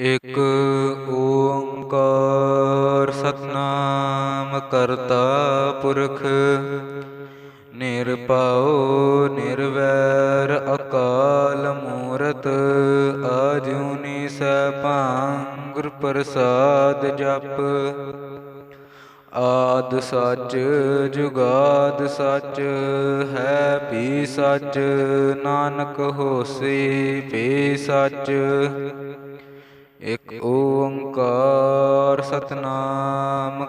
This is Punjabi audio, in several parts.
ਇਕ ਓੰਕਾਰ ਸਤਨਾਮ ਕਰਤਾ ਪੁਰਖ, ਨਿਰਭਉ ਨਿਰਵੈਰ ਅਕਾਲ ਮੂਰਤ, ਆਜੂਨੀ ਸੈਭੰ ਗੁਰ ਪ੍ਰਸਾਦ ਜਪ। ਆਦ ਸੱਚ, ਜੁਗਾਦ ਸੱਚ, ਹੈ ਪੀ ਸੱਚ, ਨਾਨਕ ਹੋਸੀ ਪੀ ਸੱਚ।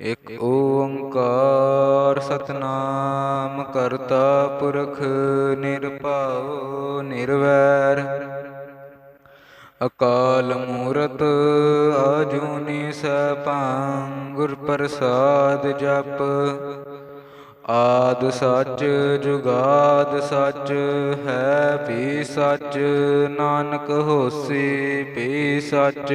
ਇਕ ਓੰਕਾਰ ਸਤਨਾਮ ਕਰਤਾ ਪੁਰਖ ਨਿਰਭਉ ਨਿਰਵੈਰ। ਅਕਾਲ ਮੂਰਤ ਆਜੂਨੀ ਸੈਭੰ ਗੁਰ ਪ੍ਰਸਾਦ ਜਪ। ਆਦ ਸੱਚ, ਜੁਗਾਦ ਸੱਚ, ਹੈ ਵੀ ਸੱਚ। ਨਾਨਕ ਹੋਸੀ ਵੀ ਸੱਚ।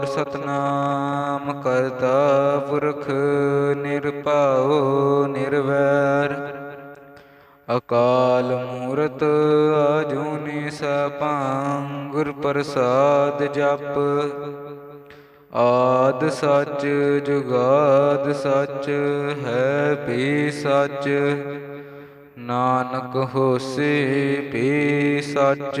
ਸਤਨਾਮ ਕਰਤਾ ਪੁਰਖ ਨਿਰਭਉ ਨਿਰਵੈਰ। ਅਕਾਲ ਮੂਰਤ ਆਜੂਨੀ ਸਭੰ ਗੁਰ ਪ੍ਰਸਾਦ ਜਪ। ਆਦ ਸੱਚ, ਜੁਗਾਦ ਸੱਚ, ਹੈ ਵੀ ਸੱਚ। ਨਾਨਕ ਹੋਸੀ ਵੀ ਸੱਚ।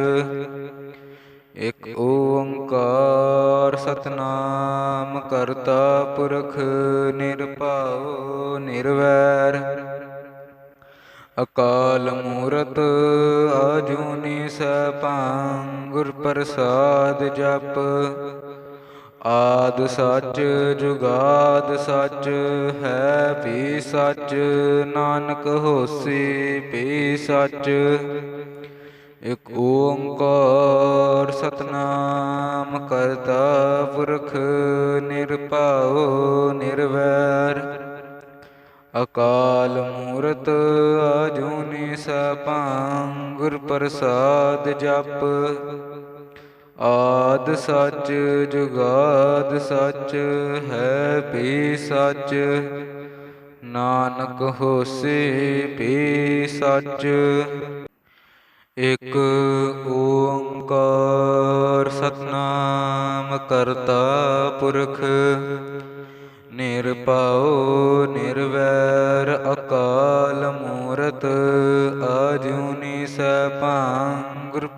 ਨਿਰਵੈਰ। ਅਕਾਲ ਮੂਰਤ, ਆਜੂਨੀ ਸੈਭੰ ਗੁਰ ਪ੍ਰਸਾਦ ਜਪ। ਆਦ ਸੱਚ, ਜੁਗਾਦ ਸੱਚ, ਹੈ ਵੀ ਸੱਚ, ਨਾਨਕ ਹੋਸੀ ਵੀ ਸੱਚ। ਇਕ ਓੰਕਾਰ ਸਤਨਾਮ ਕਰਤਾ ਪੁਰਖ ਨਿਰਭਉ ਨਿਰਵੈਰ। ਅਕਾਲ ਮੂਰਤ ਆਜੂਨੀ ਸੈਭੰ ਗੁਰ ਪ੍ਰਸਾਦ ਜਪ। ਆਦ ਸੱਚ, ਜੁਗਾਦ ਸੱਚ, ਹੈ ਵੀ ਸੱਚ। ਨਾਨਕ ਹੋਸੀ ਵੀ ਸੱਚ। ਇਕ ਓੰਕਾਰ ਸਤਨਾਮ ਕਰਤਾ ਪੁਰਖ। ਨਿਰਭਉ ਨਿਰਵੈਰ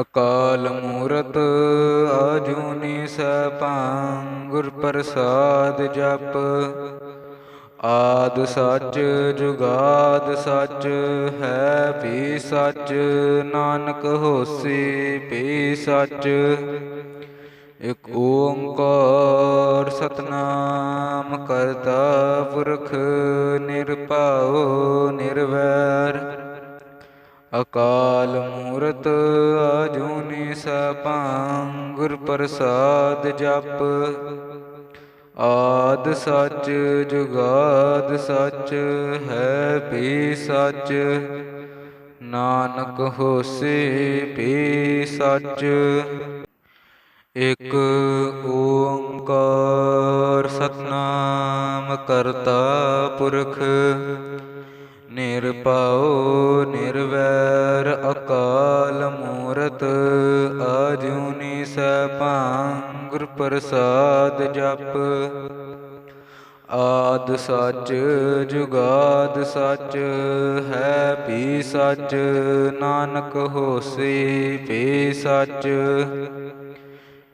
ਅਕਾਲ ਮੂਰਤ, ਆਜੂਨੀ ਸੈਭੰ, ਗੁਰ ਪ੍ਰਸਾਦ ਜਪ। ਆਦ ਸੱਚ, ਜੁਗਾਦ ਸੱਚ, ਹੈ ਵੀ ਸੱਚ, ਨਾਨਕ ਹੋਸੀ ਵੀ ਸੱਚ। ਇਕ ਓੰਕਾਰ ਸਤਨਾਮ ਕਰਤਾ ਪੁਰਖ ਨਿਰਭਉ ਨਿਰਵੈਰ। ਅਕਾਲ ਮੂਰਤ ਆਜੂਨੀ ਸੈਭੰ ਗੁਰ ਪ੍ਰਸਾਦ ਜਪ। ਆਦ ਸੱਚ, ਜੁਗਾਦ ਸੱਚ, ਹੈ ਵੀ ਸੱਚ। ਨਾਨਕ ਹੋਸੀ ਵੀ ਸੱਚ। ਇਕ ਓੰਕਾਰ ਸਤਨਾਮ ਕਰਤਾ ਪੁਰਖ। ਨਿਰਭਉ, ਨਿਰਵੈਰ ਅਕਾਲ ਮੂਰਤ, ਆਜੂਨੀ ਸੈਭੰ ਗੁਰ ਪ੍ਰਸਾਦ ਜਪ। ਆਦ ਸੱਚ, ਜੁਗਾਦ ਸੱਚ, ਹੈ ਪੀ ਸੱਚ, ਨਾਨਕ ਹੋਸੀ ਪੀ ਸੱਚ।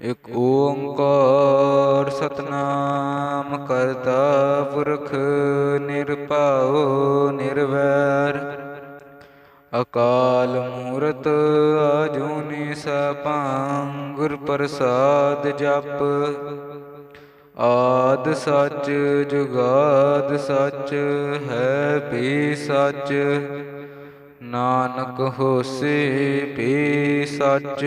ਇਕ ਓੰਕਾਰ ਸਤਨਾਮ ਕਰਤਾ ਪੁਰਖ ਨਿਰਭਉ ਨਿਰਵੈਰ। ਅਕਾਲ ਮੂਰਤ ਆਜੂਨੀ ਸਪਾਂ ਗੁਰ ਪ੍ਰਸਾਦ ਜਪ। ਆਦ ਸੱਚ, ਜੁਗਾਦ ਸੱਚ, ਹੈ ਵੀ ਸੱਚ। ਨਾਨਕ ਹੋਸੀ ਵੀ ਸੱਚ।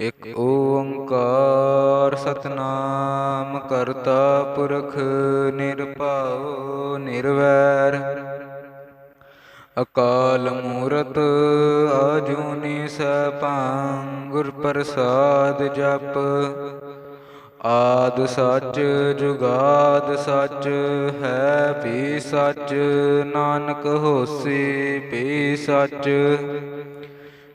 ਇਕ ਓੰਕਾਰ ਸਤਨਾਮ ਕਰਤਾ ਪੁਰਖ ਨਿਰਭਉ ਨਿਰਵੈਰ। ਅਕਾਲ ਮੂਰਤ ਆਜੂਨੀ ਸਪਾਂ ਗੁਰ ਪ੍ਰਸਾਦ ਜਪ। ਆਦ ਸੱਚ, ਜੁਗਾਦ ਸੱਚ, ਹੈ ਵੀ ਸੱਚ। ਨਾਨਕ ਹੋਸੀ ਵੀ ਸੱਚ।